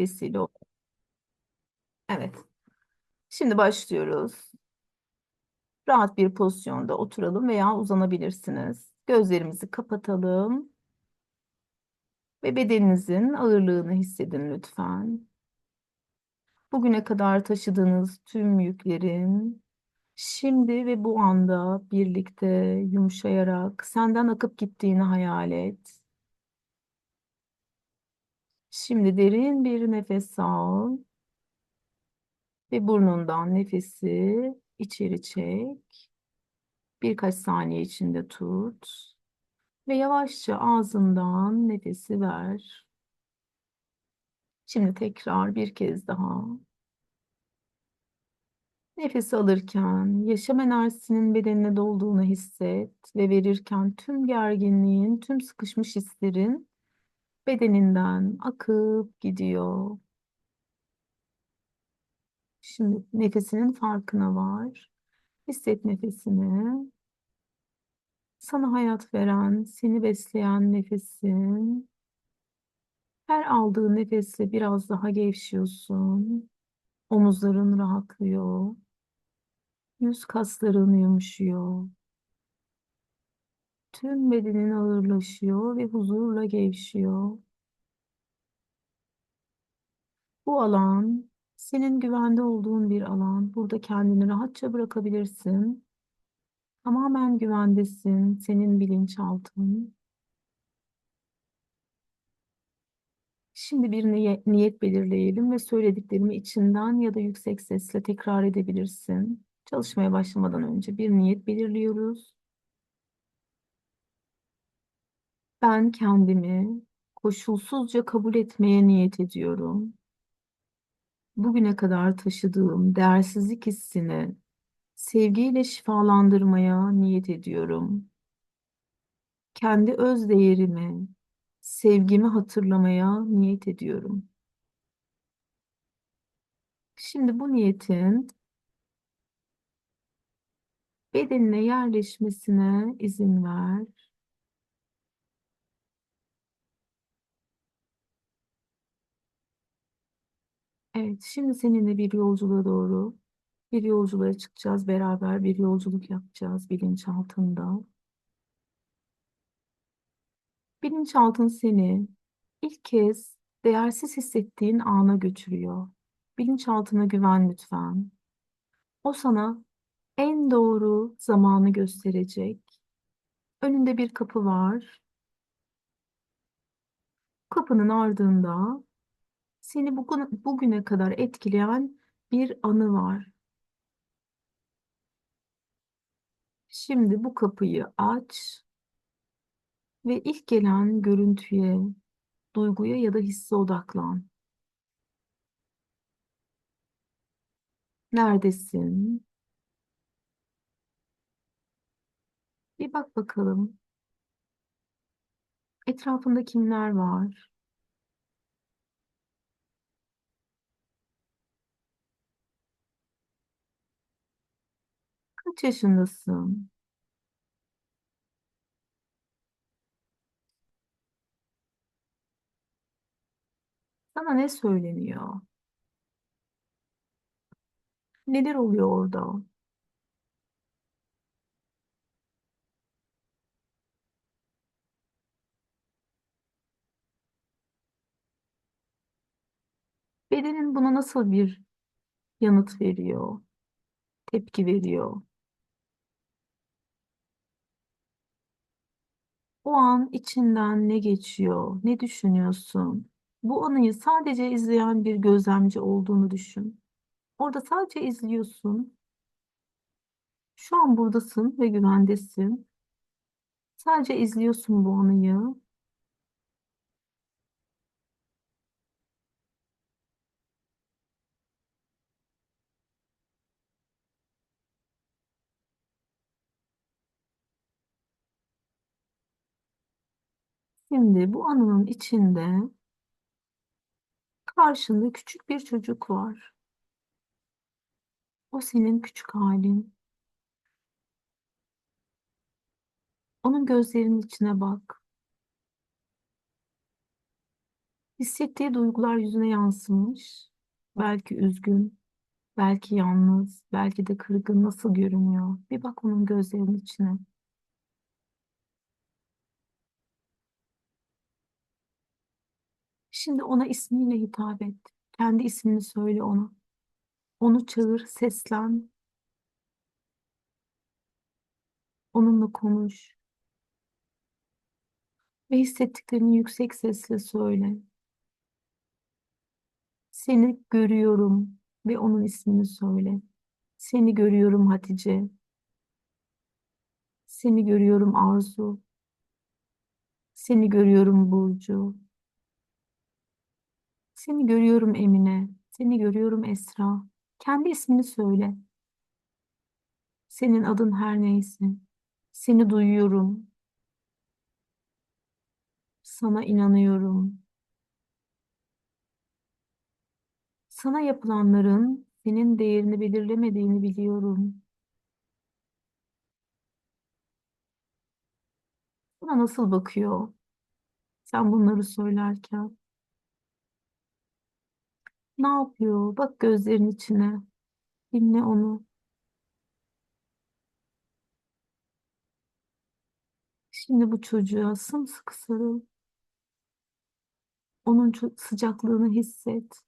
vesile ol. Evet. Şimdi başlıyoruz. Rahat bir pozisyonda oturalım veya uzanabilirsiniz. Gözlerimizi kapatalım. Ve bedeninizin ağırlığını hissedin lütfen. Bugüne kadar taşıdığınız tüm yüklerin şimdi ve bu anda birlikte yumuşayarak senden akıp gittiğini hayal et. Şimdi derin bir nefes al ve burnundan nefesi içeri çek. Birkaç saniye içinde tut ve yavaşça ağzından nefesi ver. Şimdi tekrar bir kez daha. Nefes alırken yaşam enerjisinin bedenine dolduğunu hisset ve verirken tüm gerginliğin, tüm sıkışmış hislerin bedeninden akıp gidiyor. Şimdi nefesinin farkına var. Hisset nefesini. Sana hayat veren, seni besleyen nefesin. Her aldığın nefesle biraz daha gevşiyorsun. Omuzların rahatlıyor. Yüz kasların yumuşuyor. Tüm bedenin ağırlaşıyor ve huzurla gevşiyor. Bu alan senin güvende olduğun bir alan. Burada kendini rahatça bırakabilirsin. Tamamen güvendesin. Senin bilinçaltın. Şimdi bir niye- niyet belirleyelim ve söylediklerimi içinden ya da yüksek sesle tekrar edebilirsin. Çalışmaya başlamadan önce bir niyet belirliyoruz. Ben kendimi koşulsuzca kabul etmeye niyet ediyorum. Bugüne kadar taşıdığım değersizlik hissini sevgiyle şifalandırmaya niyet ediyorum. Kendi öz değerimi, sevgimi hatırlamaya niyet ediyorum. Şimdi bu niyetin bedenine yerleşmesine izin ver. Evet, şimdi seninle bir yolculuğa doğru, bir yolculuğa çıkacağız beraber, bir yolculuk yapacağız bilinçaltında. Bilinçaltın seni ilk kez değersiz hissettiğin ana götürüyor. Bilinçaltına güven lütfen. O sana en doğru zamanı gösterecek. Önünde bir kapı var. Kapının ardında seni bugün, bugüne kadar etkileyen bir anı var. Şimdi bu kapıyı aç ve ilk gelen görüntüye, duyguya ya da hisse odaklan. Neredesin? Bir bak bakalım. Etrafında kimler var? Kaç yaşındasın? Sana ne söyleniyor? Neler oluyor orada? Bedenin buna nasıl bir yanıt veriyor? Tepki veriyor? O an içinden ne geçiyor? Ne düşünüyorsun? Bu anıyı sadece izleyen bir gözlemci olduğunu düşün. Orada sadece izliyorsun. Şu an buradasın ve güvendesin. Sadece izliyorsun bu anıyı. Şimdi bu anının içinde karşında küçük bir çocuk var. O senin küçük halin. Onun gözlerinin içine bak. Hissettiği duygular yüzüne yansımış. Belki üzgün, belki yalnız, belki de kırgın nasıl görünüyor? Bir bak onun gözlerinin içine. Şimdi ona ismiyle hitap et. Kendi ismini söyle ona. Onu çağır, seslen. Onunla konuş. Ve hissettiklerini yüksek sesle söyle. Seni görüyorum ve onun ismini söyle. Seni görüyorum Hatice. Seni görüyorum Arzu. Seni görüyorum Burcu. Seni görüyorum Emine. Seni görüyorum Esra. Kendi ismini söyle. Senin adın her neyse. Seni duyuyorum. Sana inanıyorum. Sana yapılanların senin değerini belirlemediğini biliyorum. Buna nasıl bakıyor sen bunları söylerken? Ne yapıyor? Bak gözlerin içine. Dinle onu. Şimdi bu çocuğa sımsıkı sarıl. Onun sıcaklığını hisset.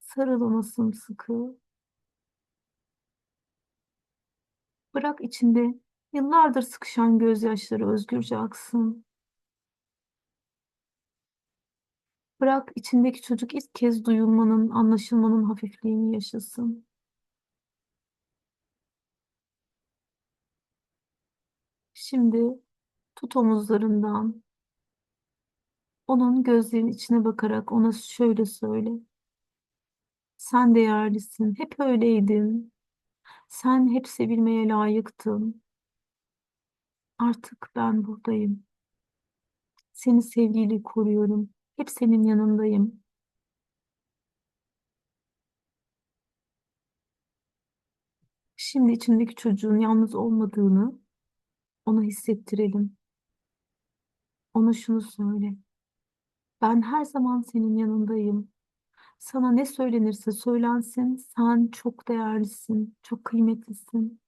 Sarıl ona sımsıkı. Bırak içinde yıllardır sıkışan gözyaşları özgürce aksın. Bırak içindeki çocuk ilk kez duyulmanın, anlaşılmanın hafifliğini yaşasın. Şimdi tut omuzlarından, onun gözlerinin içine bakarak ona şöyle söyle. Sen değerlisin, hep öyleydin. Sen hep sevilmeye layıktın. Artık ben buradayım. Seni sevgiyle koruyorum. Hep senin yanındayım. Şimdi içindeki çocuğun yalnız olmadığını ona hissettirelim. Ona şunu söyle. Ben her zaman senin yanındayım. Sana ne söylenirse söylensin, sen çok değerlisin, çok kıymetlisin.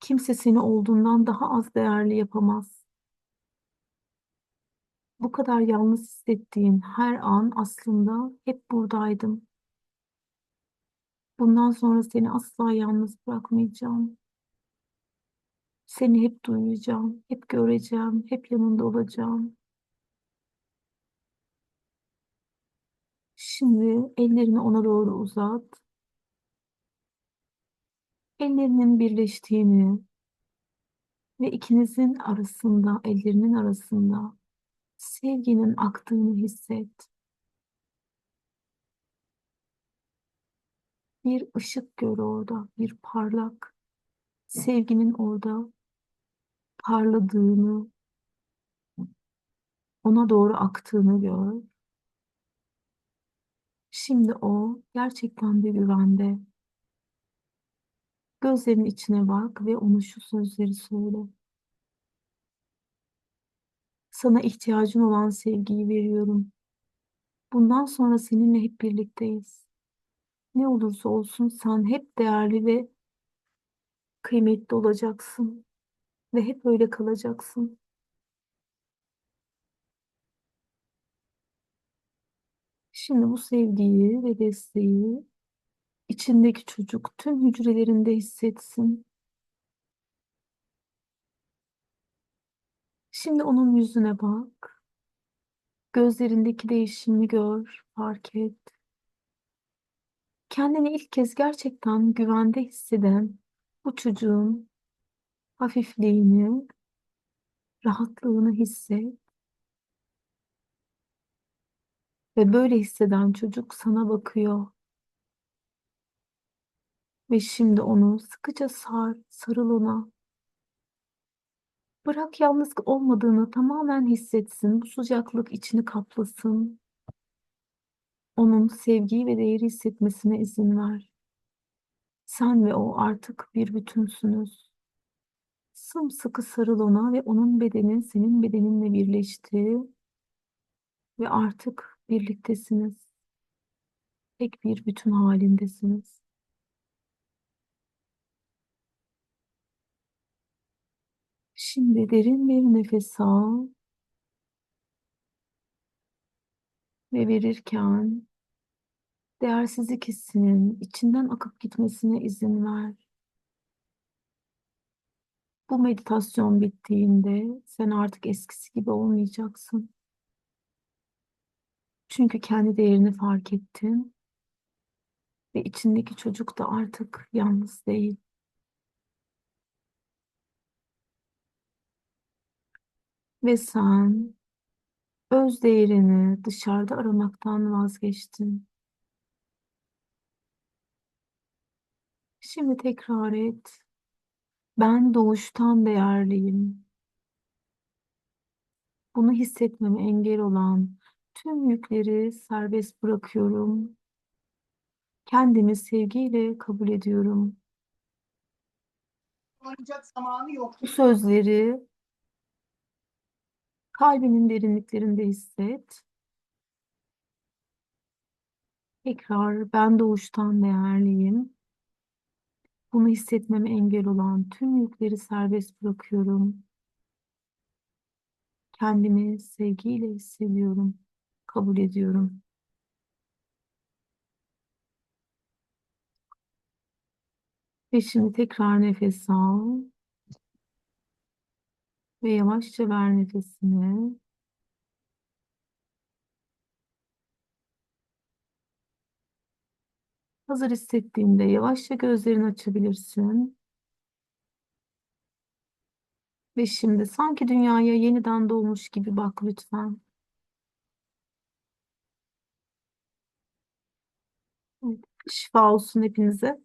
Kimse seni olduğundan daha az değerli yapamaz. Bu kadar yalnız hissettiğin her an aslında hep buradaydım. Bundan sonra seni asla yalnız bırakmayacağım. Seni hep duyacağım, hep göreceğim, hep yanında olacağım. Şimdi ellerini ona doğru uzat. Ellerinin birleştiğini ve ikinizin arasında, ellerinin arasında sevginin aktığını hisset. Bir ışık gör orada, bir parlak. Sevginin orada parladığını, ona doğru aktığını gör. Şimdi o gerçekten de güvende. Gözlerinin içine bak ve ona şu sözleri söyle. Sana ihtiyacın olan sevgiyi veriyorum. Bundan sonra seninle hep birlikteyiz. Ne olursa olsun sen hep değerli ve kıymetli olacaksın ve hep öyle kalacaksın. Şimdi bu sevgiyi ve desteği içindeki çocuk tüm hücrelerinde hissetsin. Şimdi onun yüzüne bak. Gözlerindeki değişimi gör, fark et. Kendini ilk kez gerçekten güvende hisseden bu çocuğun hafifliğini, rahatlığını hisset. Ve böyle hisseden çocuk sana bakıyor. Ve şimdi onu sıkıca sar, sarıl ona. Bırak yalnız olmadığını tamamen hissetsin. Bu sıcaklık içini kaplasın. Onun sevgiyi ve değeri hissetmesine izin ver. Sen ve o artık bir bütünsünüz. Sımsıkı sarıl ona ve onun bedeni senin bedeninle birleşti ve artık birliktesiniz. Tek bir bütün halindesiniz. Şimdi derin bir nefes al ve verirken değersizlik hissinin içinden akıp gitmesine izin ver. Bu meditasyon bittiğinde sen artık eskisi gibi olmayacaksın. Çünkü kendi değerini fark ettin ve içindeki çocuk da artık yalnız değil. Ve sen öz değerini dışarıda aramaktan vazgeçtin. Şimdi tekrar et. Ben doğuştan değerliyim. Bunu hissetmeme engel olan tüm yükleri serbest bırakıyorum. Kendimi sevgiyle kabul ediyorum. Kullanacak zamanı yok. Bu sözleri kalbinin derinliklerinde hisset. Tekrar ben doğuştan değerliyim. Bunu hissetmeme engel olan tüm yükleri serbest bırakıyorum. Kendimi sevgiyle hissediyorum. Kabul ediyorum. Ve şimdi tekrar nefes al. Ve yavaşça ver nefesini. Hazır hissettiğinde yavaşça gözlerini açabilirsin. Ve şimdi sanki dünyaya yeniden doğmuş gibi bak lütfen. Şifa olsun hepinize.